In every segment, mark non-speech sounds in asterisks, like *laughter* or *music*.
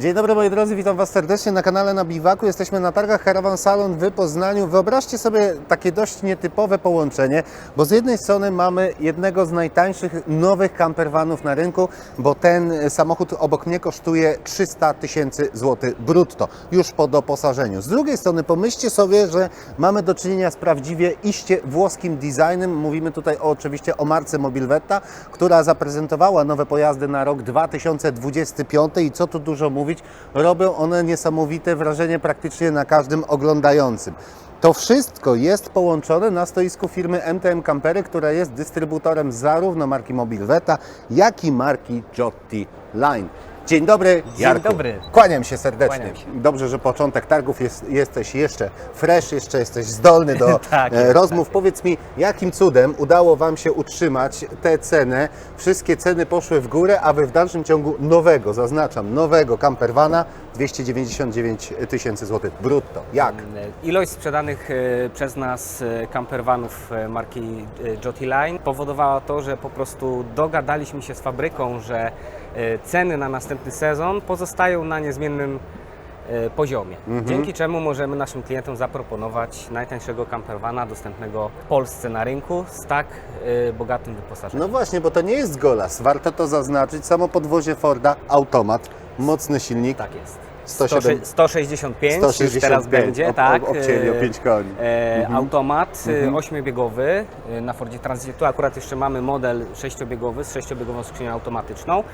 Dzień dobry moi drodzy, witam Was serdecznie na kanale na Biwaku. Jesteśmy na targach Caravan Salon w Poznaniu. Wyobraźcie sobie takie dość nietypowe połączenie, bo z jednej strony mamy jednego z najtańszych nowych campervanów na rynku, bo ten samochód obok mnie kosztuje 300 tysięcy złotych brutto, już po doposażeniu. Z drugiej strony pomyślcie sobie, że mamy do czynienia z prawdziwie iście włoskim designem. Mówimy tutaj o, oczywiście o marce Mobilvetta, która zaprezentowała nowe pojazdy na rok 2025 i co tu dużo mówić, robią one niesamowite wrażenie praktycznie na każdym oglądającym. To wszystko jest połączone na stoisku firmy MTM Campery, która jest dystrybutorem zarówno marki Mobilvetta, jak i marki Jotti Line. Dzień dobry, Jarku. dobry. Kłaniam się serdecznie. Kłaniam się. Dobrze, że początek targów jest, jesteś jeszcze fresh, jeszcze jesteś zdolny do *laughs* Tak e, jest, rozmów. Powiedz mi, jakim cudem udało Wam się utrzymać tę cenę? Wszystkie ceny poszły w górę, a Wy w dalszym ciągu nowego, zaznaczam, nowego campervana 299 tysięcy złotych brutto. Jak? Ilość sprzedanych e, przez nas e, campervanów e, marki Jotti Line powodowała to, że po prostu dogadaliśmy się z fabryką, że ceny na następny sezon pozostają na niezmiennym poziomie. Dzięki czemu możemy naszym klientom zaproponować najtańszego campervana dostępnego w Polsce na rynku z tak bogatym wyposażeniem. No właśnie, bo to nie jest golas. Warto to zaznaczyć. Samo podwozie Forda, automat, mocny silnik. Tak jest. 107 165, już 165, teraz będzie, ob- tak. ob- obcięli o e, pięć koni. E, Mhm. Automat mhm. ośmiobiegowy e, na Fordzie Transitie. Tu akurat jeszcze mamy model sześciobiegowy z sześciobiegową skrzynią automatyczną,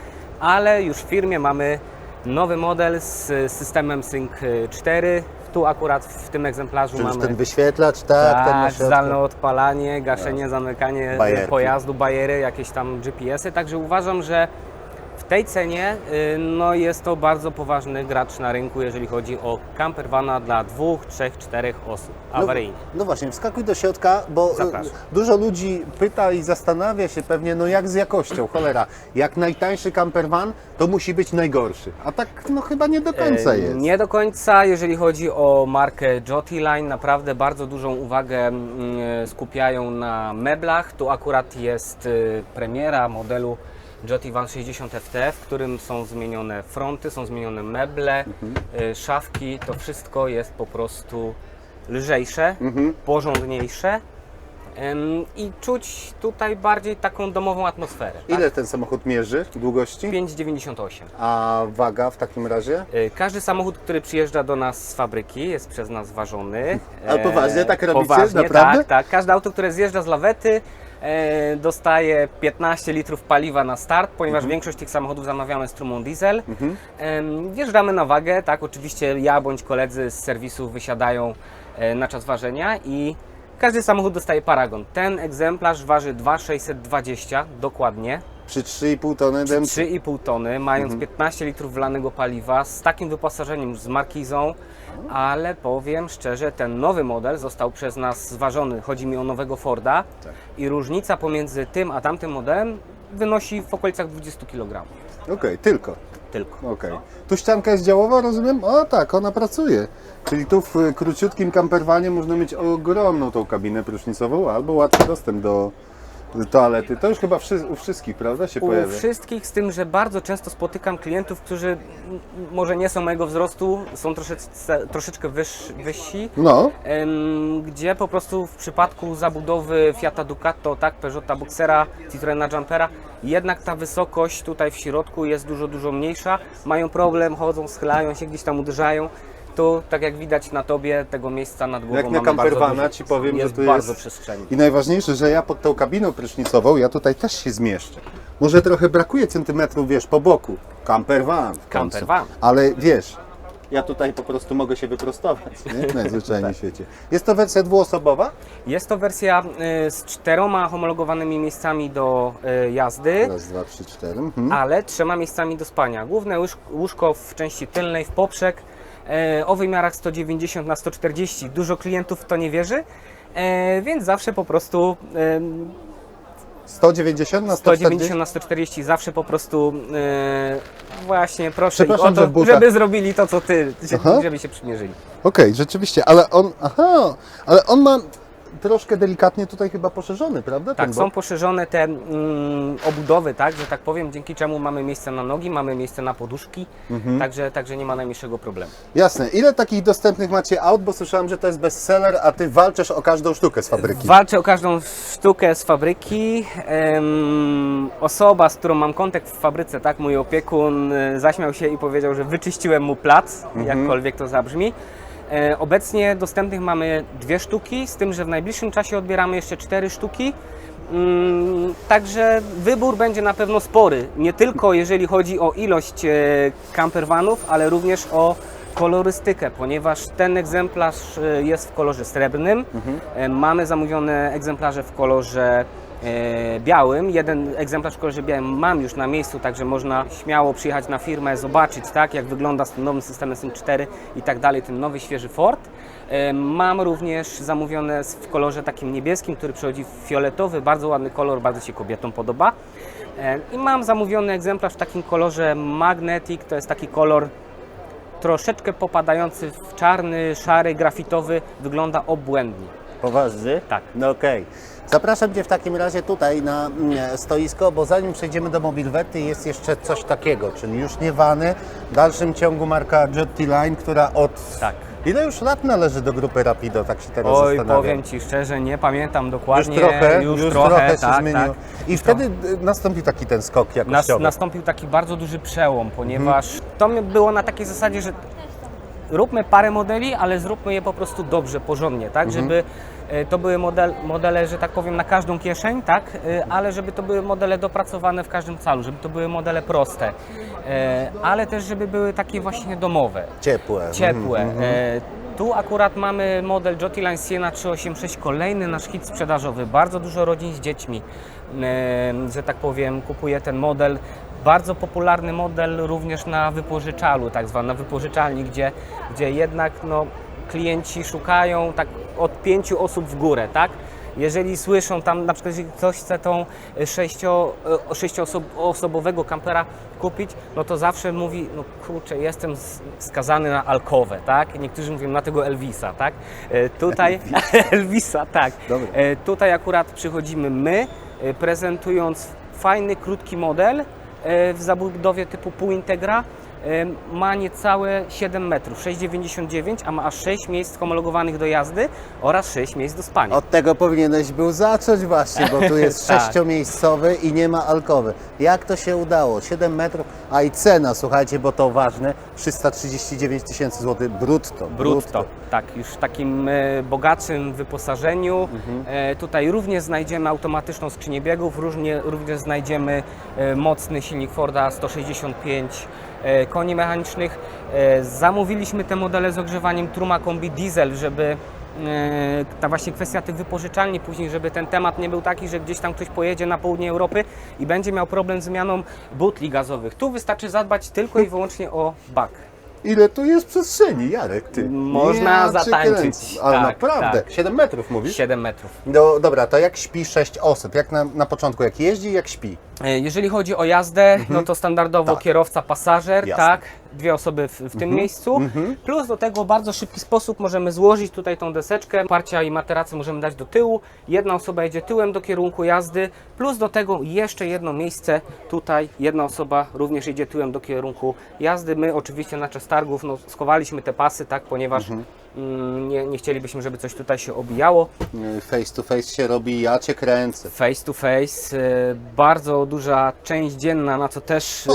ale już w firmie mamy nowy model z systemem Sync 4. Tu akurat w tym egzemplarzu Czyli już mamy ten wyświetlacz, tak, tak, zdalne odpalanie, gaszenie, zamykanie Bajerki. pojazdu, bajery, jakieś tam GPS-y. Także uważam, że w tej cenie y, no jest to bardzo poważny gracz na rynku, jeżeli chodzi o campervana dla dwóch, trzech, czterech osób. Awaryjnie. No, no właśnie, wskakuj do środka, bo Zapraszam. e, dużo ludzi pyta i zastanawia się pewnie, no jak z jakością, cholera. Jak najtańszy campervan, to musi być najgorszy. A tak no chyba nie do końca E, jest. Nie do końca, jeżeli chodzi o markę Jotti Line, naprawdę bardzo dużą uwagę mm, skupiają na meblach. Tu akurat jest y, premiera modelu Jotti Van 60 FT, w którym są zmienione fronty, są zmienione meble, y, szafki. To wszystko jest po prostu lżejsze, porządniejsze. Ym, I czuć tutaj bardziej taką domową atmosferę. Tak? Ile ten samochód mierzy długości? 5,98. A waga w takim razie? Y, Każdy samochód, który przyjeżdża do nas z fabryki, jest przez nas ważony. *laughs* Ale poważnie? Tak E, robicie? Poważnie, Naprawdę? Tak, tak. Każde auto, które zjeżdża z lawety, dostaje 15 litrów paliwa na start, ponieważ Mhm. większość tych samochodów zamawiamy z trumą diesel. Em, Wjeżdżamy na wagę, tak, oczywiście ja bądź koledzy z serwisu wysiadają e, na czas ważenia i każdy samochód dostaje paragon. Ten egzemplarz waży 2,620 dokładnie. Przy 3,5 tony dem... 3,5 tony, mając Mhm. 15 litrów wlanego paliwa, z takim wyposażeniem z markizą, ale powiem szczerze, ten nowy model został przez nas zważony, chodzi mi o nowego Forda Tak. i różnica pomiędzy tym a tamtym modelem wynosi w okolicach 20 kg Okej, tylko. tylko. Okej. Tu ścianka jest działowa, rozumiem? O tak, ona pracuje. Czyli tu w y, króciutkim camperwanie można mieć ogromną tą kabinę prusznicową albo łatwy dostęp do toalety. To już chyba wszy- u wszystkich, prawda, się U pojawia? wszystkich, z tym, że bardzo często spotykam klientów, którzy m, może nie są mojego wzrostu, są troszeczkę, troszeczkę wyż, wyżsi, No, Em, gdzie po prostu w przypadku zabudowy Fiata Ducato, tak, Peugeota Boxera, Citroena Jumpera, jednak ta wysokość tutaj w środku jest dużo, dużo mniejsza. Mają problem, chodzą, schylają się, gdzieś tam uderzają. Tu, tak jak widać na tobie, tego miejsca nad głową Jak na mamy bardzo campervana dużo. ci powiem, że jest tu bardzo jest- przestrzeni. I najważniejsze, że ja pod tą kabiną prysznicową, ja tutaj też się zmieszczę. Może trochę brakuje centymetrów, wiesz, po boku. Camper van. w końcu. Camper van. Ale wiesz, ja tutaj po prostu mogę się wyprostować, *laughs* nie? Najzwyczajniej w świecie. Jest to wersja dwuosobowa? Jest to wersja y, z czteroma homologowanymi miejscami do y, jazdy. Raz, dwa, trzy, cztery. Mhm. ale trzema miejscami do spania. Główne łyż- łóżko w części tylnej, w poprzek, o wymiarach 190 na 140. Dużo klientów w to nie wierzy, e, więc zawsze po prostu e, 190 na 140? 190 na 140, zawsze po prostu e, właśnie proszę o że to, butach. żeby zrobili to, co ty, Aha. żeby się przymierzyli. Okej, rzeczywiście, ale on, aha, ale on ma troszkę delikatnie tutaj chyba poszerzony, prawda? Tak, są poszerzone te mm, obudowy, tak, że tak powiem, dzięki czemu mamy miejsce na nogi, mamy miejsce na poduszki, Mhm. także, także nie ma najmniejszego problemu. Jasne. Ile takich dostępnych macie aut? Bo słyszałem, że to jest bestseller, a ty walczysz o każdą sztukę z fabryki. Walczę o każdą sztukę z fabryki. Em, osoba, z którą mam kontakt w fabryce, tak, mój opiekun, e, zaśmiał się i powiedział, że wyczyściłem mu plac, jakkolwiek to zabrzmi. E, obecnie dostępnych mamy dwie sztuki, z tym, że w najbliższym czasie odbieramy jeszcze cztery sztuki. Mm, Także wybór będzie na pewno spory. Nie tylko jeżeli chodzi o ilość e, campervanów, ale również o kolorystykę, ponieważ ten egzemplarz e, jest w kolorze srebrnym. E, Mamy zamówione egzemplarze w kolorze białym. Jeden egzemplarz w kolorze białym mam już na miejscu, także można śmiało przyjechać na firmę, zobaczyć tak, jak wygląda z tym nowym systemem SN4 i tak dalej, ten nowy, świeży Ford. E, Mam również zamówione w kolorze takim niebieskim, który przychodzi w fioletowy, bardzo ładny kolor, bardzo się kobietom podoba. E, I mam zamówiony egzemplarz w takim kolorze Magnetic, to jest taki kolor troszeczkę popadający w czarny, szary, grafitowy, wygląda obłędnie. Poważnie? Tak. No okej. Zapraszam Cię w takim razie tutaj na mm, stoisko, bo zanim przejdziemy do mobilwety jest jeszcze coś takiego, czyli już nie wany, w dalszym ciągu marka Jotti Line, która od... Tak. Ile już lat należy do grupy Rapido, tak się teraz Oj, zastanawiam. powiem Ci szczerze, nie pamiętam Już dokładnie. trochę, już, już trochę, trochę się tak, zmieniło. tak. I wtedy y, nastąpił taki ten skok Nas, jakościowy. nastąpił taki bardzo duży przełom, ponieważ to mi było na takiej zasadzie, że róbmy parę modeli, ale zróbmy je po prostu dobrze, porządnie, tak, żeby e, to były model, modele, że tak powiem, na każdą kieszeń, tak, e, ale żeby to były modele dopracowane w każdym calu, żeby to były modele proste, e, ale też żeby były takie właśnie domowe, Ciepłe. ciepłe. Mhm, Tu akurat mamy model Jotti Line Siena 386, kolejny nasz hit sprzedażowy. Bardzo dużo rodzin z dziećmi, że tak powiem, kupuje ten model. Bardzo popularny model również na wypożyczalu, tak zwanym, na wypożyczalni, gdzie, gdzie jednak no, klienci szukają tak od pięciu osób w górę, tak? Jeżeli słyszą tam, na przykład jeżeli ktoś chce tą sześcio, e, sześcioosobowego kampera kupić, no to zawsze mówi, no kurczę, jestem skazany na alkowę, tak? Niektórzy mówią na tego Elvisa, tak? E, Tutaj, *laughs* Elvisa, tak. Dobra. E, Tutaj akurat przychodzimy my, e, prezentując fajny, krótki model e, w zabudowie typu półintegra. Ma niecałe 7 metrów, 6,99, a ma aż 6 miejsc homologowanych do jazdy oraz 6 miejsc do spania. Od tego powinieneś był zacząć właśnie, bo tu jest *laughs* Tak. sześciomiejscowy i nie ma alkowy. Jak to się udało? 7 metrów, a i cena, słuchajcie, bo to ważne, 339 tysięcy złotych brutto. Brutto, tak, już w takim e, bogatszym wyposażeniu. E, tutaj również znajdziemy automatyczną skrzynię biegów, również znajdziemy e, mocny silnik Forda 165 e, koni mechanicznych. E, zamówiliśmy te modele z ogrzewaniem Truma Kombi Diesel, żeby e, ta właśnie kwestia tych wypożyczalni później, żeby ten temat nie był taki, że gdzieś tam ktoś pojedzie na południe Europy i będzie miał problem z zmianą butli gazowych. Tu wystarczy zadbać tylko i wyłącznie o bak. Ile tu jest przestrzeni, Jarek, ty? Można zatańczyć. Ale Tak, naprawdę, tak. 7 metrów mówisz? 7 metrów. No dobra, to jak śpi 6 osób? Jak na, na początku, jak jeździ, jak śpi? E, Jeżeli chodzi o jazdę, no to standardowo Tak. kierowca, pasażer, Jasne. tak, dwie osoby w, w tym miejscu. Plus do tego w bardzo szybki sposób możemy złożyć tutaj tą deseczkę, parcia i materacy możemy dać do tyłu. Jedna osoba jedzie tyłem do kierunku jazdy, plus do tego jeszcze jedno miejsce tutaj, jedna osoba również jedzie tyłem do kierunku jazdy. My oczywiście na czas targów no, schowaliśmy te pasy, tak, ponieważ mm, nie, nie chcielibyśmy, żeby coś tutaj się obijało. Face to face się robi, ja cię kręcę. Face to face, e, bardzo duża część dzienna, na co też e,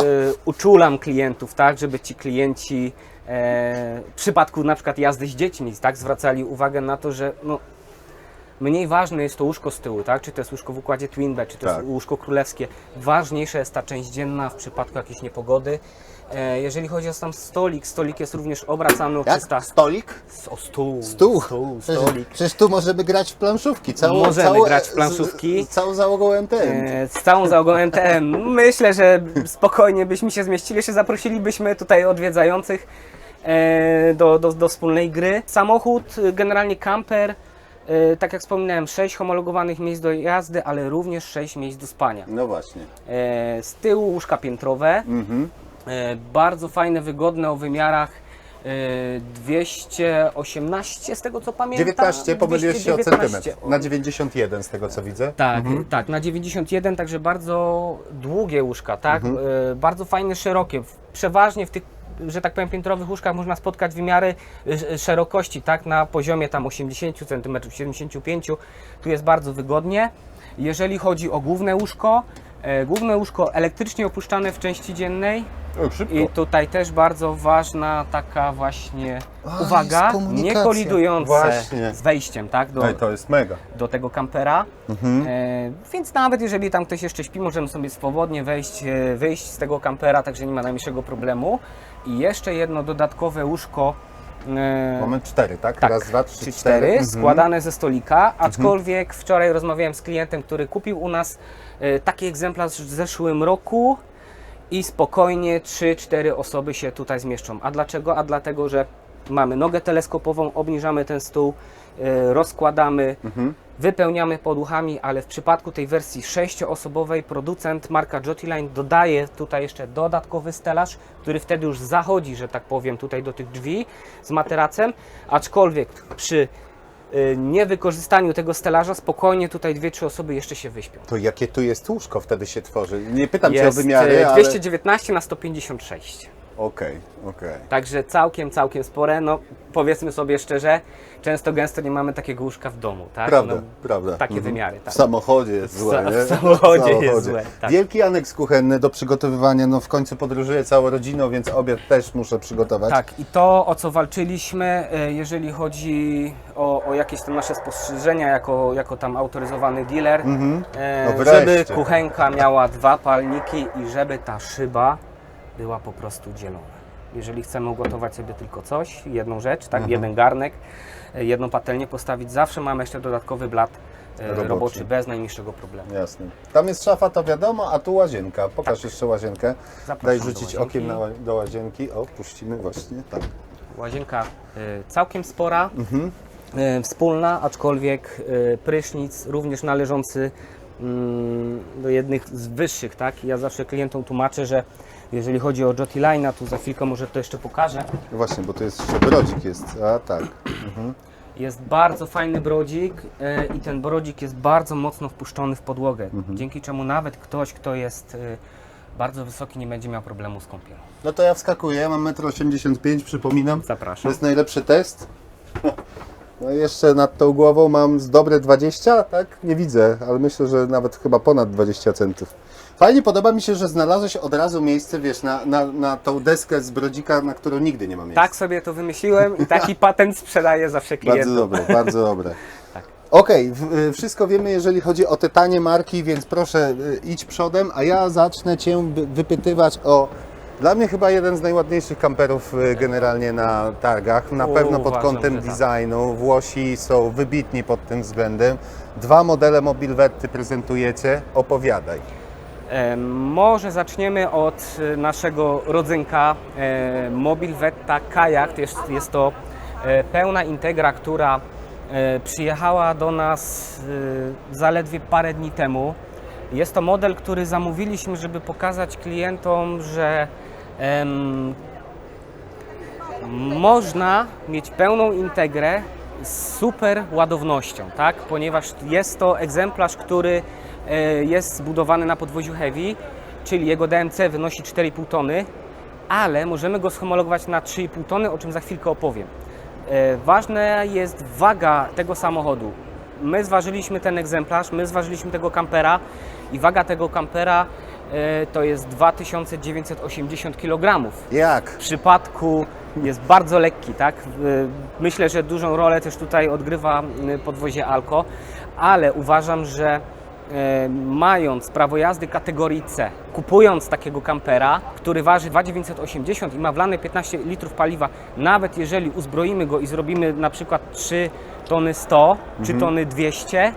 uczulam klientów, tak, żeby ci klienci e, w przypadku na przykład jazdy z dziećmi, tak, zwracali uwagę na to, że no, mniej ważne jest to łóżko z tyłu, tak, czy to jest łóżko w układzie twin bed, czy to Tak. jest łóżko królewskie. Ważniejsza jest ta część dzienna w przypadku jakiejś niepogody. E, jeżeli chodzi o sam stolik, stolik jest również obracany o Jak? 300... Stolik? O stół, Stół. stół stolik. przecież tu możemy grać w planszówki. Całą, Możemy całe- grać w planszówki. Z, z całą załogą MTN. E, z całą załogą MTM. Myślę, że spokojnie byśmy się zmieścili. Jeszcze zaprosilibyśmy tutaj odwiedzających e, do, do, do wspólnej gry. Samochód, e, generalnie camper, e, tak jak wspominałem, 6 homologowanych miejsc do jazdy, ale również 6 miejsc do spania. No właśnie. E, z tyłu łóżka piętrowe, Mhm. e, bardzo fajne, wygodne o wymiarach Yy, 218 z tego co pamiętam. 19, pomyliłeś się o 219. centymetr. Na 91 z tego co widzę. Tak, tak, na 91, także bardzo długie łóżka, tak? E, bardzo fajne, szerokie. Przeważnie w tych, że tak powiem, piętrowych łóżkach można spotkać wymiary e, szerokości, tak? Na poziomie tam 80 cm, 75 Tu jest bardzo wygodnie. Jeżeli chodzi o główne łóżko, e, główne łóżko elektrycznie opuszczane w części dziennej, O, i tutaj też bardzo ważna taka właśnie A, uwaga, nie kolidujące Właśnie. z wejściem, tak? Do, Ej, to jest mega. do tego kampera. Mhm. E, więc nawet jeżeli tam ktoś jeszcze śpi, możemy sobie swobodnie wejść, e, wyjść z tego kampera, także nie ma najmniejszego problemu. I jeszcze jedno dodatkowe łóżko. E, Mamy cztery, tak? tak, Raz, dwa, trzy, cztery. Mhm. składane ze stolika, aczkolwiek wczoraj rozmawiałem z klientem, który kupił u nas e, taki egzemplarz w zeszłym roku i spokojnie 3-4 osoby się tutaj zmieszczą. A dlaczego? A dlatego, że mamy nogę teleskopową, obniżamy ten stół, e, rozkładamy, Mhm. Wypełniamy podłuchami, ale w przypadku tej wersji sześcioosobowej producent marka Jotiline dodaje tutaj jeszcze dodatkowy stelaż, który wtedy już zachodzi, że tak powiem, tutaj do tych drzwi z materacem, aczkolwiek przy y, niewykorzystaniu tego stelaża spokojnie tutaj dwie, trzy osoby jeszcze się wyśpią. To jakie tu jest łóżko wtedy się tworzy? Nie pytam cię o Jest wymiary, y, ale... 219 na 156. Okej, okej. Także całkiem, całkiem spore. No powiedzmy sobie szczerze, często gęsto nie mamy takiego łóżka w domu, tak? Prawda, No, prawda. Takie Mhm. wymiary, W tak. samochodzie jest W złe, nie? w samochodzie jest złe, tak. Wielki aneks kuchenny do przygotowywania, no w końcu podróżuję całą rodziną, więc obiad też muszę przygotować. Tak, i to o co walczyliśmy, e, jeżeli chodzi o, o jakieś tam nasze spostrzeżenia jako, jako tam autoryzowany dealer, Mhm. e, No żeby kuchenka miała dwa palniki i żeby ta szyba była po prostu dzielona. Jeżeli chcemy ugotować sobie tylko coś, jedną rzecz, tak, Mhm. jeden garnek, e, jedną patelnię postawić, zawsze mamy jeszcze dodatkowy blat e, Roboczy. roboczy bez najmniejszego problemu. Jasne. Tam jest szafa, to wiadomo, a tu łazienka. Pokaż jeszcze łazienkę. Tak. Zapraszam Daj do rzucić łazienki. okiem na, do łazienki. O, puścimy właśnie, tak. Łazienka e, całkiem spora, Mhm. wspólna, aczkolwiek prysznic również należący mm, do jednych z wyższych, tak? Ja zawsze klientom tłumaczę, że jeżeli chodzi o Jotti Line'a, tu za chwilkę może to jeszcze pokażę, Właśnie, bo to jest jeszcze brodzik jest. A tak. jest bardzo fajny brodzik e, i ten brodzik jest bardzo mocno wpuszczony w podłogę, dzięki czemu nawet ktoś, kto jest e, bardzo wysoki, nie będzie miał problemu z kąpielą. No to ja wskakuję, mam 1,85 m, przypominam. To Zapraszam. jest najlepszy test. No jeszcze nad tą głową mam z dobre 20, tak? Nie widzę, ale myślę, że nawet chyba ponad 20 centów. Fajnie, podoba mi się, że znalazłeś od razu miejsce, wiesz, na, na, na tą deskę z brodzika, na którą nigdy nie ma miejsca. Tak sobie to wymyśliłem i taki *laughs* patent sprzedaję zawsze Bardzo klientom. dobre, bardzo dobre. *laughs* Tak. Okej, w- y, wszystko wiemy, jeżeli chodzi o te tanie marki, więc proszę y, idź przodem, a ja zacznę Cię wypytywać o dla mnie chyba jeden z najładniejszych kamperów y, generalnie na targach. Na pewno pod uważam, kątem że tak. designu. Włosi są wybitni pod tym względem. Dwa modele Mobilwetty prezentujecie. Opowiadaj. Może zaczniemy od e, naszego rodzynka e, Mobil Vetta Kajak. Jest, jest to e, pełna integra, która przyjechała do nas zaledwie parę dni temu. Jest to model, który zamówiliśmy, żeby pokazać klientom, że em, można mieć pełną integrę z super ładownością, tak? ponieważ jest to egzemplarz, który jest zbudowany na podwoziu heavy, czyli jego DMC wynosi 4,5 tony, ale możemy go schomologować na 3,5 tony, o czym za chwilkę opowiem. E, Ważna jest waga tego samochodu. My zważyliśmy ten egzemplarz, my zważyliśmy tego kampera i waga tego kampera e, to jest 2980 kg Jak? w przypadku jest bardzo lekki, tak? Myślę, że dużą rolę też tutaj odgrywa podwozie Alko, ale uważam, że e, mając prawo jazdy kategorii C, kupując takiego kampera, który waży 2,980 i ma wlane 15 litrów paliwa, nawet jeżeli uzbroimy go i zrobimy na przykład 3 tony 100 czy tony 200,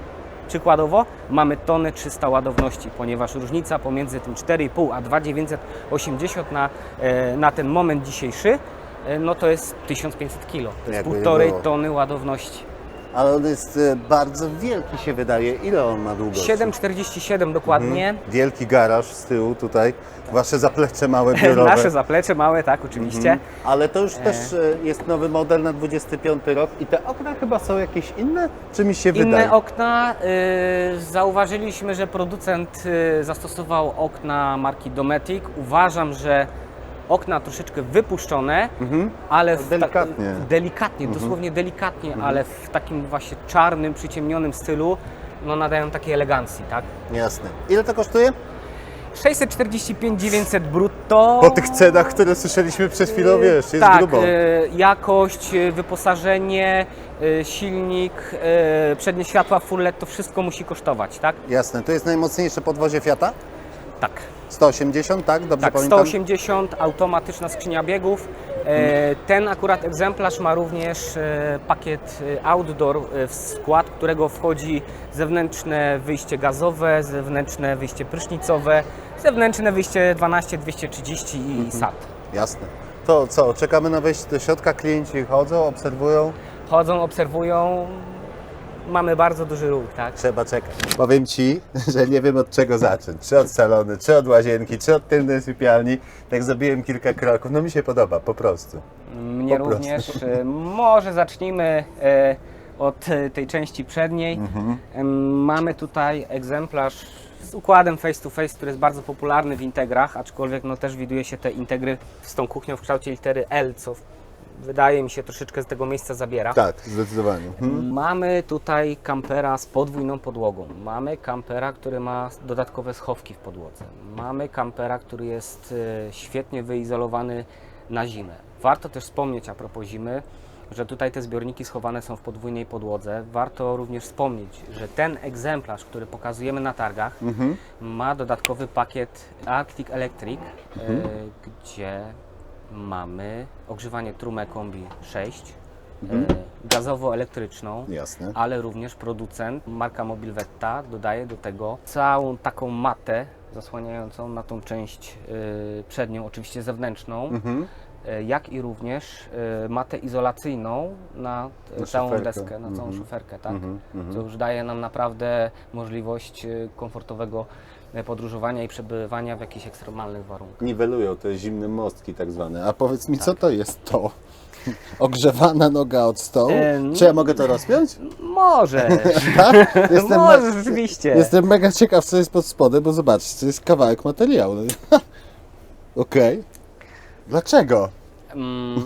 Przykładowo mamy tonę 300 ładowności, ponieważ różnica pomiędzy tym 4,5 a 2,980 na, e, na ten moment dzisiejszy, e, no to jest 1500 kg. Półtorej tony ładowności. Ale on jest e, bardzo wielki się wydaje. Ile on ma długości? 7,47 dokładnie. Wielki garaż z tyłu tutaj, wasze zaplecze małe *laughs* biurowe. Nasze zaplecze małe, tak, oczywiście. Ale to już też e, jest nowy model na 25 rok i te okna chyba są jakieś inne? Czy mi się wydaje? Inne okna. y, zauważyliśmy, że producent y, zastosował okna marki Dometic. Uważam, że okna troszeczkę wypuszczone, ale w ta- Delikatnie. delikatnie, dosłownie delikatnie, ale w takim właśnie czarnym, przyciemnionym stylu no, nadają takiej elegancji, tak? Jasne. Ile to kosztuje? 645 900 brutto. Po tych cenach, które słyszeliśmy przed chwilą, wiesz, jest tak, grubo. y, jakość, y, wyposażenie, y, silnik, y, przednie światła full LED, to wszystko musi kosztować, tak? Jasne. To jest najmocniejsze podwozie Fiata? Tak. 180, tak? Dobrze Tak, pamiętam? 180, automatyczna skrzynia biegów. E, Ten akurat egzemplarz ma również e, pakiet e, outdoor w skład, którego wchodzi zewnętrzne wyjście gazowe, zewnętrzne wyjście prysznicowe, zewnętrzne wyjście 12, 230 i SAT. Jasne. To co, czekamy na wejście do środka, klienci chodzą, obserwują? Chodzą, obserwują, mamy bardzo duży ruch, tak? Trzeba czekać. Powiem Ci, *laughs* że nie wiem od czego zacząć. Czy od salony, czy od łazienki, czy od tylnej sypialni. Tak zrobiłem kilka kroków. No mi się podoba, po prostu. Mnie Po prostu. również. E, Może zacznijmy e, od e, tej części przedniej. Mhm. Mamy tutaj egzemplarz z układem face to face, który jest bardzo popularny w integrach, aczkolwiek no, też widuje się te integry z tą kuchnią w kształcie litery L, co wydaje mi się troszeczkę z tego miejsca zabiera. Tak, zdecydowanie. Mhm. Mamy tutaj kampera z podwójną podłogą. Mamy kampera, który ma dodatkowe schowki w podłodze. Mamy kampera, który jest e, świetnie wyizolowany na zimę. Warto też wspomnieć a propos zimy, że tutaj te zbiorniki schowane są w podwójnej podłodze. Warto również wspomnieć, że ten egzemplarz, który pokazujemy na targach, Mhm. ma dodatkowy pakiet Arctic Electric, e, gdzie mamy ogrzewanie trumę kombi 6, e, gazowo-elektryczną, Jasne. ale również producent, marka Mobilvetta, dodaje do tego całą taką matę zasłaniającą na tą część y, przednią, oczywiście zewnętrzną, Mhm. y, jak i również matę izolacyjną na, Na całą szoferkę. deskę, na całą Mhm. szoferkę, tak? Mhm, mhm. Co już daje nam naprawdę możliwość komfortowego podróżowania i przebywania w jakichś ekstremalnych warunkach. Niwelują te zimne mostki tak zwane. A powiedz mi, co to jest to? *laughs* Ogrzewana noga od stołu? E, no- Czy ja mogę to rozpiąć? Może, *laughs* Tak? Jestem, może rzeczywiście. jestem mega ciekaw, co jest pod spodem, bo zobaczcie, to jest kawałek materiału. *laughs* Okej. Dlaczego? Mm,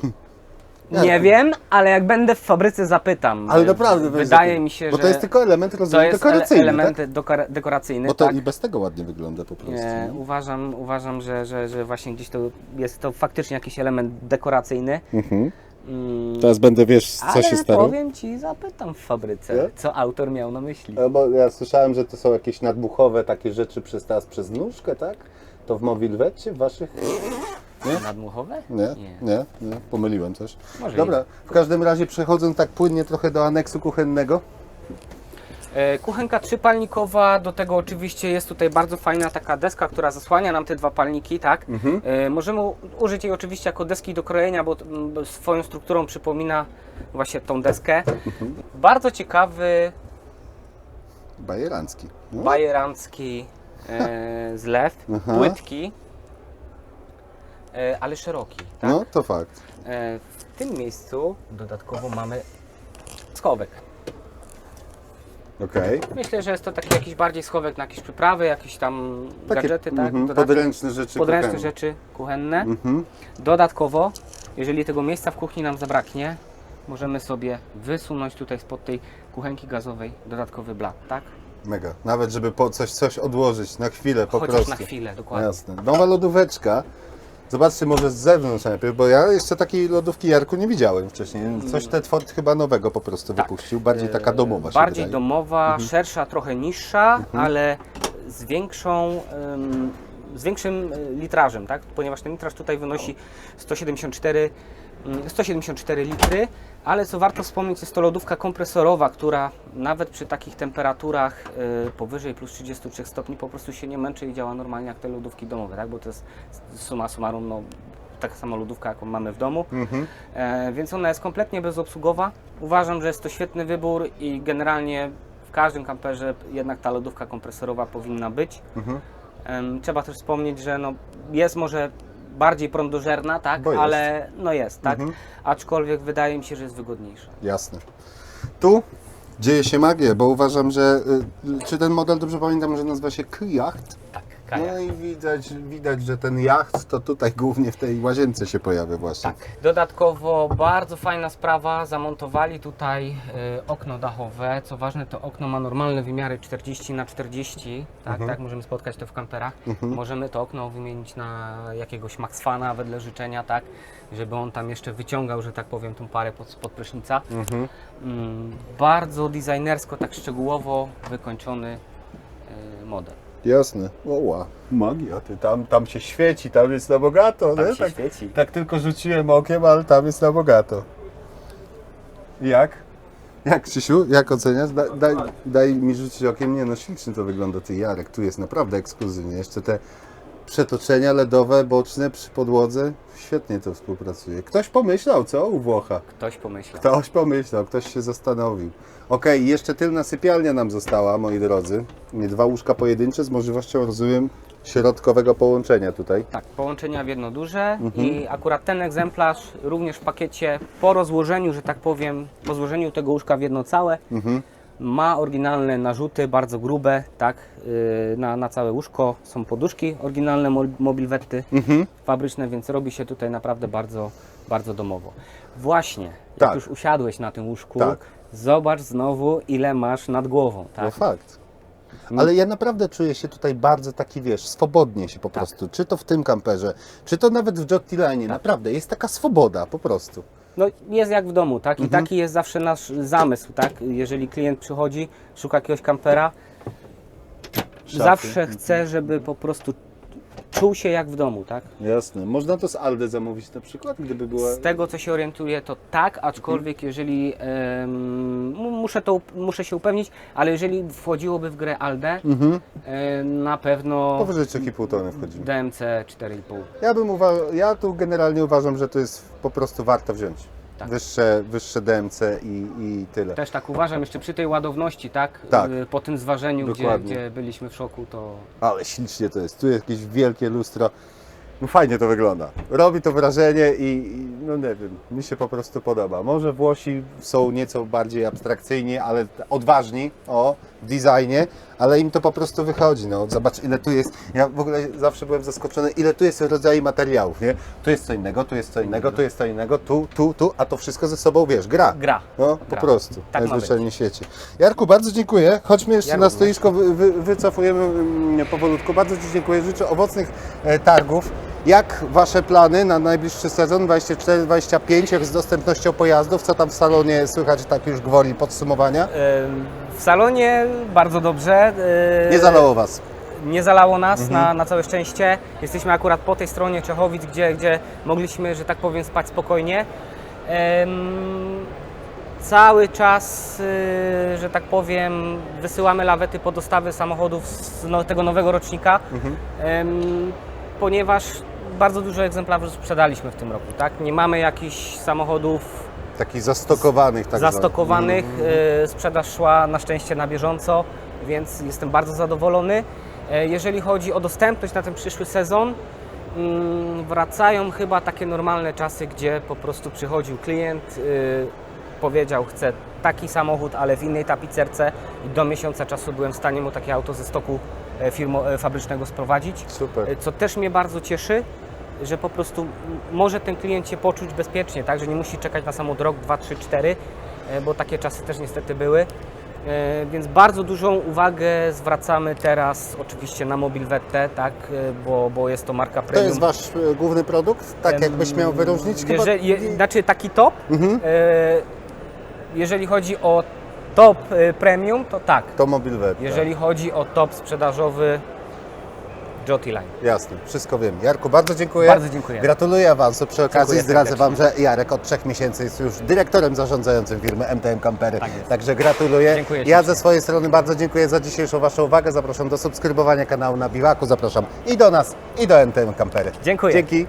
nie wiem, ale jak będę w fabryce zapytam. Ale naprawdę weź Wydaje zapytaj. mi się, Bo że to jest tylko element to rozwoju jest ele- dekoracyjny, element tak? dokora- dekoracyjny. Bo to tak. i bez tego ładnie wygląda po prostu. E, nie? uważam, uważam że, że, że właśnie gdzieś to jest to faktycznie jakiś element dekoracyjny. Mhm. Mm, Teraz będę, wiesz, co ale się stało? powiem Ci, zapytam w fabryce, Nie? co autor miał na myśli. No bo ja słyszałem, że to są jakieś nadmuchowe takie rzeczy przez teraz przez nóżkę, tak? To w Mobilwecie, w waszych... Nie? Nadmuchowe? Nie, Nie. nie, nie, pomyliłem coś. Możliwe. Dobra, w każdym razie przechodząc tak płynnie trochę do aneksu kuchennego. E, Kuchenka trzypalnikowa, do tego oczywiście jest tutaj bardzo fajna taka deska, która zasłania nam te dwa palniki, tak? E, Możemy u- użyć jej oczywiście jako deski do krojenia, bo mm, bo swoją strukturą przypomina właśnie tą deskę. Bardzo ciekawy Bajerancki. No, bajerancki e, zlew, Aha. płytki, e, ale szeroki, tak? no to fakt. E, w tym miejscu dodatkowo mamy schowek. Okej. Myślę, że jest to taki jakiś bardziej schowek na jakieś przyprawy, jakieś tam Takie gadżety, tak? mhm, dodatki, podręczne rzeczy podręczne kuchenne. rzeczy kuchenne. Mhm. Dodatkowo, jeżeli tego miejsca w kuchni nam zabraknie, możemy sobie wysunąć tutaj spod tej kuchenki gazowej dodatkowy blat, tak? Mega. Nawet żeby po coś, coś odłożyć na chwilę po Chociaż prostu. na chwilę, No dokładnie. Jasne. Nowa lodóweczka. Zobaczcie może z zewnątrz najpierw, bo ja jeszcze takiej lodówki Jarku nie widziałem wcześniej. Coś ten Ford chyba nowego po prostu Tak. wypuścił. Bardziej taka E, domowa się Bardziej wydaje. domowa, szersza, trochę niższa, ale z większą. z większym e, litrażem, tak? ponieważ ten litraż tutaj wynosi 174, mm, 174 litry, ale co warto wspomnieć, jest to lodówka kompresorowa, która nawet przy takich temperaturach e, powyżej plus 33 stopni po prostu się nie męczy i działa normalnie jak te lodówki domowe, tak? bo to jest summa summarum no, taka sama lodówka, jaką mamy w domu. Mhm. E, więc ona jest kompletnie bezobsługowa. Uważam, że jest to świetny wybór i generalnie w każdym kamperze jednak ta lodówka kompresorowa powinna być. Mhm. Trzeba też wspomnieć, że no, jest może bardziej prądożerna, tak, Bo jest. ale no jest, tak. Mhm. Aczkolwiek wydaje mi się, że jest wygodniejsza. Jasne. Tu dzieje się magia, bo uważam, że y, czy ten model dobrze pamiętam, że nazywa się K-Yacht? Tak, No i widać, widać, że ten jacht to tutaj głównie w tej łazience się pojawia właśnie. Tak. Dodatkowo bardzo fajna sprawa, zamontowali tutaj y, okno dachowe. Co ważne, to okno ma normalne wymiary 40 na 40 tak, Mhm. tak, możemy spotkać to w kamperach. Możemy to okno wymienić na jakiegoś Maxfana wedle życzenia, tak, żeby on tam jeszcze wyciągał, że tak powiem, tą parę pod, pod prysznica. Mhm. Mm, bardzo designersko, tak szczegółowo wykończony y, model. Jasne. Oła, magia, ty tam, tam się świeci, tam jest na bogato, Tam nie? się tak, świeci. tak tylko rzuciłem okiem, ale tam jest na bogato. Jak? Jak Krzysiu, jak oceniasz? Da, daj, daj mi rzucić okiem. Nie no, ślicznie to wygląda, ty Jarek, tu jest naprawdę ekskluzywnie. Jeszcze te przetoczenia LEDowe, boczne przy podłodze, świetnie to współpracuje. Ktoś pomyślał, co? U Włocha. Ktoś pomyślał. Ktoś pomyślał, ktoś się zastanowił. Okej, jeszcze tylna sypialnia nam została, moi drodzy. Dwa łóżka pojedyncze z możliwością, rozumiem, środkowego połączenia tutaj. Tak, połączenia w jedno duże Mhm. i akurat ten egzemplarz również w pakiecie po rozłożeniu, że tak powiem, po złożeniu tego łóżka w jedno całe Mhm. Ma oryginalne narzuty, bardzo grube, tak, yy, na, na całe łóżko. Są poduszki oryginalne, mo- mobilwetty Mhm. fabryczne, więc robi się tutaj naprawdę bardzo, bardzo domowo. Właśnie, jak Tak. już usiadłeś na tym łóżku, Tak. zobacz znowu ile masz nad głową, No tak? fakt. Ale ja naprawdę czuję się tutaj bardzo taki, wiesz, swobodnie się po Tak. prostu. Czy to w tym kamperze, czy to nawet w Jockey Line. Naprawdę, jest taka swoboda po prostu. No jest jak w domu, tak? I Mhm. taki jest zawsze nasz zamysł, tak? Jeżeli klient przychodzi, szuka jakiegoś kampera, Szafy. zawsze chce, żeby po prostu czuł się jak w domu, tak? Jasne. Można to z Alde zamówić na przykład, gdyby była... Z tego co się orientuję, to tak, aczkolwiek jeżeli em, mu- muszę, to, muszę się upewnić, ale jeżeli wchodziłoby w grę Alde, Mhm. e, na pewno Powyżej 3,5 tony wchodzimy. DMC 4,5. Ja bym uwa- ja tu generalnie uważam, że to jest po prostu warto wziąć. Tak. Wyższe, wyższe DMC i, i tyle. Też tak uważam, jeszcze przy tej ładowności, tak? Tak. E, Po tym zważeniu, gdzie, Dokładnie. gdzie byliśmy w szoku, to Ale ślicznie to jest. Tu jest jakieś wielkie lustro. No fajnie to wygląda. Robi to wrażenie i, i no nie wiem, mi się po prostu podoba. Może Włosi są nieco bardziej abstrakcyjni, ale odważni o w designie, ale im to po prostu wychodzi. No, zobacz ile tu jest. Ja w ogóle zawsze byłem zaskoczony, ile tu jest rodzajów materiałów, nie? Tu jest co innego, tu jest co innego, tu jest co innego, tu, tu, tu, a to wszystko ze sobą, wiesz, gra. gra. No, po Gra. prostu, Tak najzwyczajniej w świecie. Jarku, bardzo dziękuję. Chodźmy jeszcze Ja na stoisko, wy, wy, wycofujemy mm, powolutku. Bardzo Ci dziękuję. Życzę owocnych e, targów. Jak Wasze plany na najbliższy sezon 24-25, jak z dostępnością pojazdów? Co tam w salonie słychać tak już gwoli podsumowania? W salonie bardzo dobrze. e, Nie zalało Was. Nie zalało nas Mhm. na, na całe szczęście. Jesteśmy akurat po tej stronie Czechowic, gdzie, gdzie mogliśmy, że tak powiem, spać spokojnie. Cały czas, y, że tak powiem, wysyłamy lawety po dostawy samochodów z no, tego nowego rocznika, Mhm. ponieważ bardzo dużo egzemplarzy sprzedaliśmy w tym roku. Tak? Nie mamy jakichś samochodów Takich zastokowanych tak zastokowanych. y, Sprzedaż szła na szczęście na bieżąco, więc jestem bardzo zadowolony. E, Jeżeli chodzi o dostępność na ten przyszły sezon, mm, wracają chyba takie normalne czasy, gdzie po prostu przychodził klient, y, powiedział, chce taki samochód, ale w innej tapicerce i do miesiąca czasu byłem w stanie mu takie auto ze stoku e, firmo, e, fabrycznego sprowadzić. Super. Co też mnie bardzo cieszy, że po prostu może ten klient się poczuć bezpiecznie, tak, że nie musi czekać na samochód rok, dwa, trzy, cztery, e, bo takie czasy też niestety były. E, Więc bardzo dużą uwagę zwracamy teraz oczywiście na Mobilwette, tak, e, bo, bo jest to marka To premium. jest Wasz e, główny produkt? Tak jakbyś miał wyróżnić? Chyba- Jeżeli, je, znaczy taki top, Mhm. jeżeli chodzi o top premium, to tak. To Mobilvet. Jeżeli chodzi o top sprzedażowy, Joty Line. Jasne, wszystko wiem. Jarku, bardzo dziękuję. Bardzo dziękuję. Gratuluję awansu. Przy okazji Dziękuję zdradzę serdecznie. Wam, że Jarek od trzech miesięcy jest już dyrektorem zarządzającym firmy MTM Campery. Tak. Także gratuluję. Dziękuję ja ze swojej strony bardzo dziękuję za dzisiejszą Waszą uwagę. Zapraszam do subskrybowania kanału na Biwaku. Zapraszam i do nas, i do MTM Campery. Dziękuję. Dzięki.